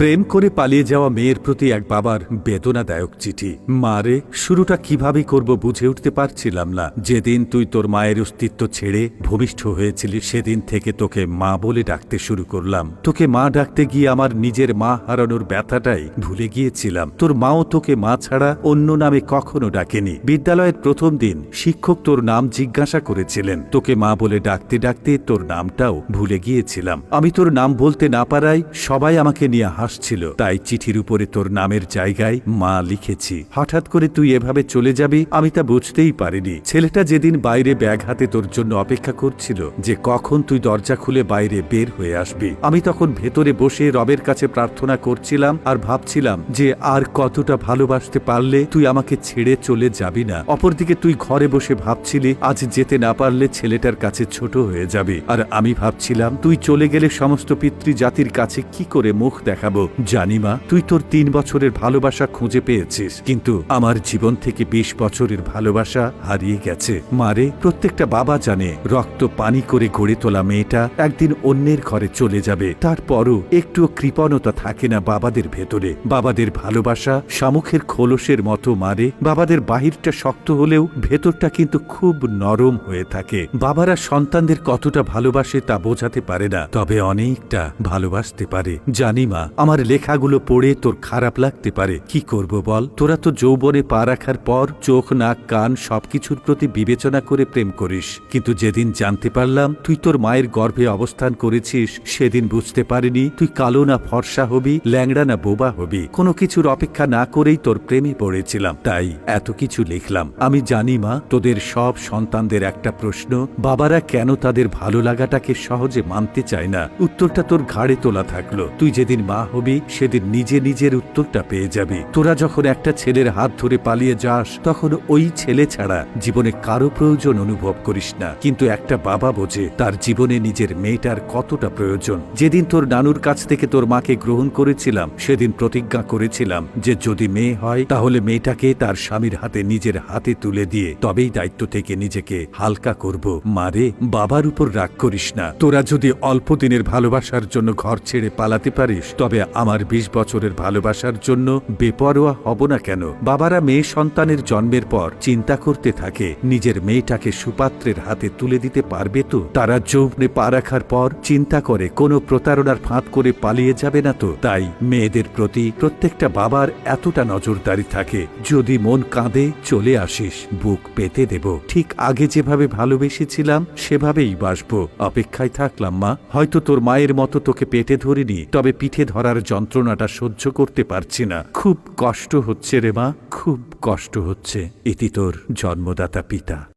প্রেম করে পালিয়ে যাওয়া মেয়ের প্রতি এক বাবার বেদনাদায়ক চিঠি। মারে শুরুটা কীভাবে করব বুঝে উঠতে পারছিলাম না। যেদিন তুই তোর মায়ের অস্তিত্ব ছেড়ে ভূমিষ্ঠ হয়েছিলি, সেদিন থেকে তোকে মা বলে ডাকতে শুরু করলাম। তোকে মা ডাকতে গিয়ে আমার নিজের মা হারানোর ব্যথাটাই ভুলে গিয়েছিলাম। তোর মাও তোকে মা ছাড়া অন্য নামে কখনো ডাকেনি। বিদ্যালয়ের প্রথম দিন শিক্ষক তোর নাম জিজ্ঞাসা করেছিলেন। তোকে মা বলে ডাকতে ডাকতে তোর নামটাও ভুলে গিয়েছিলাম। আমি তোর নাম বলতে না পারায় সবাই আমাকে নিয়ে হাসছিল তাই চিঠির উপরে তোর নামের জায়গায় মা লিখেছি। হঠাৎ করে তুই এভাবে চলে যাবি, আমি তা বুঝতেই পারিনি। ছেলেটা যেদিন বাইরে ব্যাগ হাতে তোর জন্য অপেক্ষা করছিল, যে কখন তুই দরজা খুলে বাইরে বের হয়ে আসবি। আমি তখন ভেতরে বসে রবের কাছে প্রার্থনা করছিলাম আর ভাবছিলাম যে আর কতটা ভালোবাসতে পারলে তুই আমাকে ছেড়ে চলে যাবি না। অপরদিকে তুই ঘরে বসে ভাবছিলি, আজ যেতে না পারলে ছেলেটার কাছে ছোট হয়ে যাবে। আর আমি ভাবছিলাম, তুই চলে গেলে সমস্ত পিতৃ জাতির কাছে কি করে মুখ দেখাবো? জানি মা, তুই তোর তিন বছরের ভালোবাসা খুঁজে পেয়েছিস, কিন্তু আমার জীবন থেকে বিশ বছরের ভালোবাসা হারিয়ে গেছে। মারে প্রত্যেকটা বাবা জানে, রক্ত পানি করে গড়ে তোলা মেয়েটা একদিন অন্যের ঘরে চলে যাবে। তারপরও একটু কৃপণতা থাকে না বাবাদের ভেতরে। বাবাদের ভালোবাসা শামুখের খোলসের মতো মারে বাবাদের বাহিরটা শক্ত হলেও ভেতরটা কিন্তু খুব নরম হয়ে থাকে। বাবারা সন্তানদের কতটা ভালোবাসে তা বোঝাতে পারে না, তবে অনেকটা ভালোবাসতে পারে। জানি মা আমার লেখাগুলো পড়ে তোর খারাপ লাগতে পারে। কি করব বল? তোরা তো যৌবনে পা রাখার পর চোখ, নাক, কান সবকিছুর প্রতি বিবেচনা করে প্রেম করিস। কিন্তু যেদিন জানতে পারলাম তুই তোর মায়ের গর্ভে অবস্থান করেছিস, সেদিন বুঝতে পারিনি তুই কালো না ফর্সা হবি, ল্যাংড়া না বোবা হবি। কোনো কিছুর অপেক্ষা না করেই তোর প্রেমে পড়েছিলাম। তাই এত কিছু লিখলাম। আমি জানি মা, তোদের সব সন্তানদের একটা প্রশ্ন, বাবারা কেন তাদের ভালো লাগাটাকে সহজে মানতে চায় না? উত্তরটা তোর ঘাড়ে তোলা থাকল। তুই যেদিন মা হবি সেদিন নিজে নিজের উত্তরটা পেয়ে যাবি। তোরা যখন একটা ছেলের হাত ধরে পালিয়ে যাস, তখন ওই ছেলে ছাড়া জীবনে কারও প্রয়োজন অনুভব করিস না। কিন্তু একটা বাবা বোঝে তার জীবনে নিজের মেয়েটার কতটা প্রয়োজন। যেদিন তোর নানুর কাছ থেকে তোর মাকে গ্রহণ করেছিলাম, সেদিন প্রতিজ্ঞা করেছিলাম যে যদি মেয়ে হয়, তাহলে মেয়েটাকে তার স্বামীর হাতে নিজের হাতে তুলে দিয়ে তবেই দায়িত্ব থেকে নিজেকে হালকা করব। মারে বাবার উপর রাগ করিস না। তোরা যদি অল্প দিনের ভালোবাসার জন্য ঘর ছেড়ে পালাতে পারিস, তবে আমার বিশ বছরের ভালোবাসার জন্য বেপরোয়া হব না কেন? বাবারা মেয়ে সন্তানের জন্মের পর চিন্তা করতে থাকে, নিজের মেয়েটাকে সুপাত্রের হাতে তুলে দিতে পারবে তো? তারা যৌবনে পা রাখার পর চিন্তা করে, কোনো প্রতারণার ফাঁদ করে পালিয়ে যাবে না তো? তাই মেয়েদের প্রতি প্রত্যেকটা বাবার এতটা নজরদারি থাকে, যদি মন কাঁদে চলে আসিস, বুক পেতে দেব। ঠিক আগে যেভাবে ভালোবেসেছিলাম, সেভাবেই বাসবো। অপেক্ষায় থাকলাম মা, হয়তো তোর মায়ের মতো তোকে পেটে ধরিনি, তবে পিঠে ধরার যন্ত্রণাটা সহ্য করতে পারছি না। খুব কষ্ট হচ্ছে রে মা, খুব কষ্ট হচ্ছে। এটি তোর জন্মদাতা পিতা।